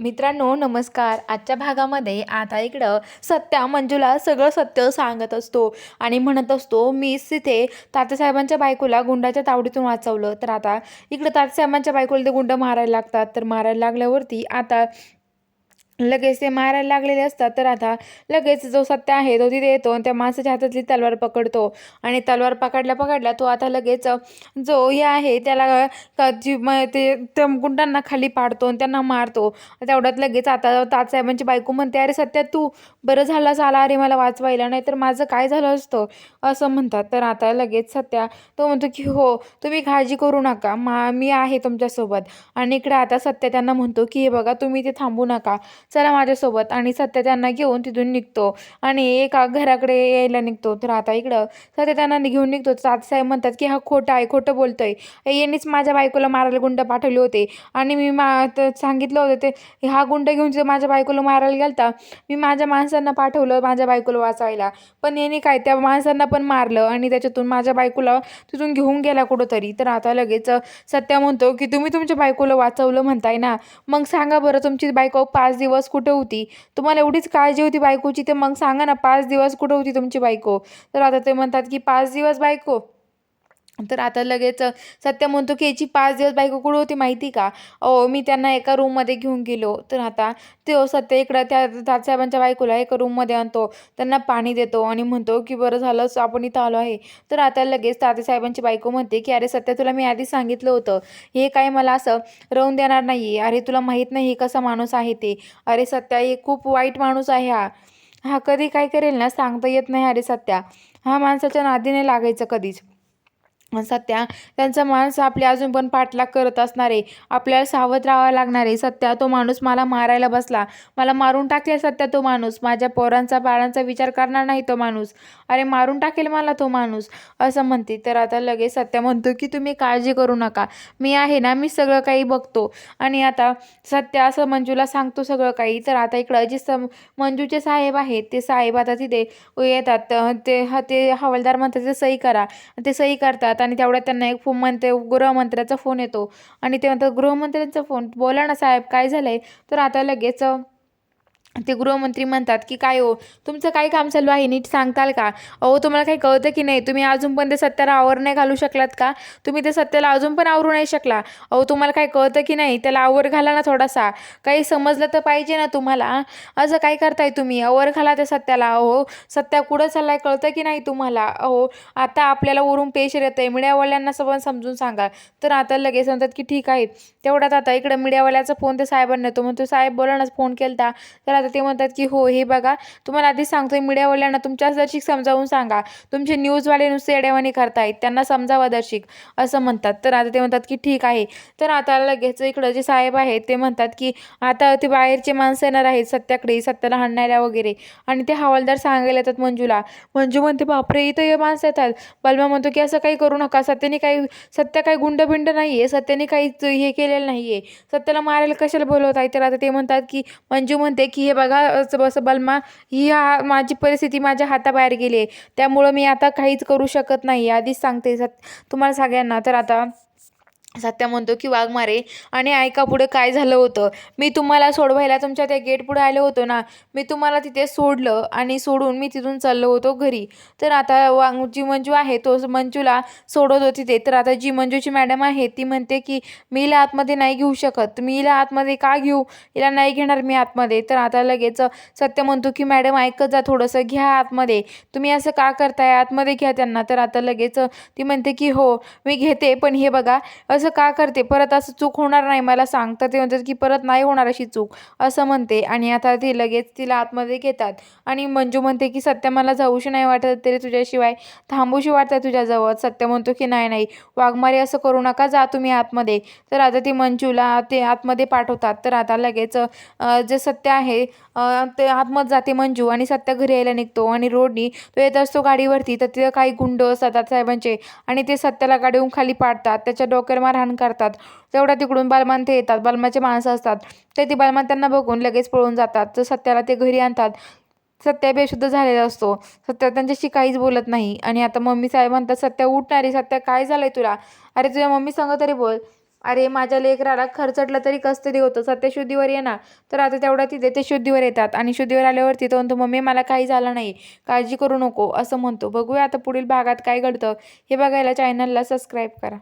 मित्रांनो नमस्कार. आजच्या भागामध्ये आता इकडं सत्या मंजूला सगळं सत्य सांगत असतो आणि म्हणत असतो मीच तिथे तात्यासाहेबांच्या बायकोला गुंडाच्या तावडीतून वाचवलं. तर आता इकडं तात्यासाहेबांच्या बायकोला ते गुंड मारायला लागतात. तर मारायला लागल्यावरती आता लगेच ते मारायला लागलेले असतात. तर आता लगेच जो सत्य आहे तो तिथे येतो आणि त्या माणसाच्या हातातली तलवार पकडतो. आणि तलवार पकडल्या पकडल्या तो आता लगेच जो हे आहे त्याला का ते त्या गुंडांना खाली पाडतो आणि त्यांना मारतो. तेवढ्यात लगेच आता तात्यासाहेबांची बायको म्हणते अरे सत्या तू बरं झालास आला अरे मला वाचवायला. नाही तर माझं काय झालं असतं? असं म्हणतात. तर आता लगेच सत्या तो म्हणतो की हो तुम्ही काळजी करू नका. मा मी आहे तुमच्यासोबत. आणि इकडे आता सत्य त्यांना म्हणतो की हे बघा तुम्ही ते थांबू नका. चला माझ्यासोबत. आणि सत्य त्यांना घेऊन तिथून निघतो. आणि एका घराकडे यायला निघतो. तर आता इकडं सत्य त्यांना घेऊन निघतो. तर साहेब म्हणतात की हा खोटं आहे खोटं बोलतोय. यांनीच माझ्या बायकोला मारायला गुंड पाठवले होते. आणि मी मा सांगितलं होतं ते हा गुंड घेऊन जे माझ्या बायकोला मारायला गेलता मी माझ्या माणसांना पाठवलं माझ्या बायकोला वाचायला पण यांनी काय त्या माणसांना पण मारलं आणि त्याच्यातून माझ्या बायकोला तिथून घेऊन गेला कुठंतरी. तर आता लगेच सत्या म्हणतो की तुम्ही तुमच्या बायकोला वाचवलं म्हणताय ना. मग सांगा बरं तुमची बायको पाच दिवस कुठे होती? तुम्हाला एवढीच काळजी होती बायकोची तर मग सांगा ना पाच दिवस कुठे होती तुमची बायको? तर आता ते म्हणतात की पाच दिवस बायको. तर आता लगेच सत्य म्हणतो की याची पाच दिवस बायको कुठं होती माहिती का? अहो मी त्यांना एका रूममध्ये घेऊन गेलो. तर आता तो सत्य इकडं त्या दादासाहेबांच्या बायकोला एका रूममध्ये आणतो. त्यांना पाणी देतो आणि म्हणतो की बरं झालं आपण इथं आलो आहे. तर आता लगेच दादासाहेबांची बायको म्हणते की अरे सत्या तुला मी आधी सांगितलं होतं. हे काय मला असं राहून देणार नाही अरे तुला माहीत नाही हे कसा माणूस आहे ते. अरे सत्या हे खूप वाईट माणूस आहे हा. हा कधी काय करेल ना सांगता येत नाही अरे सत्या. हा माणसाच्या नादीने लागायचं कधीच. सत्या त्यांचा माणूस आपली अजून पण पाठलाग करत असणार आहे. आपल्याला सावध राहावं लागणार आहे. सत्या तो माणूस मला मारायला बसला. मला मारून टाकेल सत्या तो माणूस. माझ्या पोरांचा बाळांचा विचार करणार नाही तो माणूस. अरे मारून टाकेल मला तो माणूस? असं म्हणते. तर आता लगेच सत्या म्हणतो की तुम्ही काळजी करू नका. मी आहे ना मी सगळं काही बघतो. आणि आता सत्या असं मंजूला सांगतो सगळं काही. तर आता इकडं जे सम मंजूचे साहेब आहेत ते साहेब आता तिथे येतात. ते ते हवालदार म्हणतात ते सही करा. ते सही करतात. आणि तेवढ्यात त्यांना एक फोन म्हणते गृहमंत्र्याचा फोन येतो. आणि ते म्हणतात गृहमंत्र्यांचा फोन? बोला ना साहेब काय झालं आहे तर आता लगेच ते गृहमंत्री म्हणतात की काय हो? तुमचं काय काम चालू आहे? नीट सांगताल का? अहो तुम्हाला काही कळतं की नाही? तुम्ही अजून पण ते सत्याला आवर नाही घालू शकलात का? तुम्ही ते सत्याला अजून पण आवरू नाही शकला. अहो तुम्हाला काय कळतं की नाही? त्याला आवर घाला ना थोडासा. काही समजलं तर पाहिजे ना तुम्हाला असं काय करताय तुम्ही? आवर घाला त्या सत्याला. अहो सत्या कुठं चाललाय कळतं की नाही तुम्हाला? अहो आता आपल्याला वरून पेशर येतं आहे मीडियावाल्यांना सगळं समजून सांगा. तर आता लगेच म्हणतात की ठीक आहे. तेवढ्यात आता इकडं मीडियावाल्याचा फोन ते साहेबांना येतो. म्हणतो साहेब बोला ना फोन केला तर आता ते म्हणतात की हो हे बघा तुम्हाला आधीच सांगतोय मीडियावाल्यांना तुमच्याच दर्शिक समजावून सांगा. तुमचे न्यूजवाले नुसते येड्यावानी करतायत त्यांना समजावा दर्शिक असं म्हणतात. तर आता ते म्हणतात की ठीक आहे. तर आता लगेच इकडं जे साहेब आहेत ते म्हणतात की आता ते बाहेरचे माणसं येणार आहेत सत्याकडे सत्याला हाणायला वगैरे. आणि ते हवालदार सांगायला येतात मंजूला. मंजू म्हणते बापरे इथं हे माणसं येतात. बलमा म्हणतो की असं काही करू नका. सत्याने काही सत्य काही गुंडबिंड नाही आहे सत्याने काहीच हे केलेलं नाही आहे सत्याला मारायला कशाला बोलवत आहे तर आता ते म्हणतात की मंजू म्हणते की हे बघा असं बसं बलमा ही हा माझी परिस्थिती माझ्या हाताबाहेर गेली आहे. त्यामुळं मी आता काहीच करू शकत नाही. आधीच सांगते तुम्हाला सगळ्यांना. तर आता सत्या म्हणतो की वाघमारे आणि ऐका पुढं काय झालं होतं. मी तुम्हाला सोडवायला तुमच्या त्या गेट पुढे आलो होतो ना मी तुम्हाला तिथे सोडलं आणि सोडून मी तिथून चाललो होतो घरी. तर आता वाघ जी मंजू आहे तो मंजूला सोडत तिथे तर आता जी मंजूची मॅडम आहे ती म्हणते की मी हिला आतमध्ये नाही घेऊ शकत. मी हिला आतमध्ये का घेऊ? हिला नाही घेणार मी आतमध्ये. तर आता लगेच सत्य म्हणतो की मॅडम ऐकत जा थोडंसं घ्या आतमध्ये. तुम्ही असं का करताय? आतमध्ये घ्या त्यांना. तर आता लगेच ती म्हणते की हो मी घेते पण हे बघा असं असं का करते? परत असं चूक होणार नाही मला सांग तर ते म्हणतात की परत नाही होणार अशी चूक असं म्हणते. आणि आता ती लगेच तिला आतमध्ये घेतात. आणि मंजू म्हणते की सत्य मला जाऊशी नाही वाटत तरी तुझ्याशिवाय थांबूशी वाटतं तुझ्याजवळ. सत्य म्हणतो की नाही नाही वाघमारे असं करू नका जा तुम्ही आतमध्ये. तर आता ती मंजूला ते आतमध्ये पाठवतात. तर आता लगेच जे सत्य आहे ते आतमध्ये जाते मंजू आणि सत्य घरी यायला निघतो आणि रोडनी तो येत असतो गाडीवरती. तर तिथं काही गुंड असतात साहेबांचे आणि ते सत्याला गाडीहून खाली पाडतात. त्याच्या डोक्यावर मारहाण करतात. तेवढ्या तिकडून बलमान ते येतात. बालमाचे माणसं असतात. ते ती बलमान त्यांना बघून लगेच पळून जातात. तर सत्याला ते घरी आणतात. सत्या बेशुद्ध झालेला असतो. सत्या त्यांच्याशी काहीच बोलत नाही. आणि आता मम्मी साहेब म्हणतात सत्या उठणारी सत्या काय झालंय तुला? अरे तुझ्या मम्मी सांग तरी बोल. अरे माझ्या लेकराला खर्चटलं तरी कसं तरी होतं. सत्य शुद्धीवर ये ना. तर आता तेवढ्या तिथे ते शुद्धीवर येतात. आणि शुद्धीवर आल्यावरती तो म्हणतो मम्मी मला काही झालं नाही. काळजी करू नको. असं म्हणतो. बघूया आता पुढील भागात काय घडतं. हे बघायला चॅनलला सबस्क्राईब करा.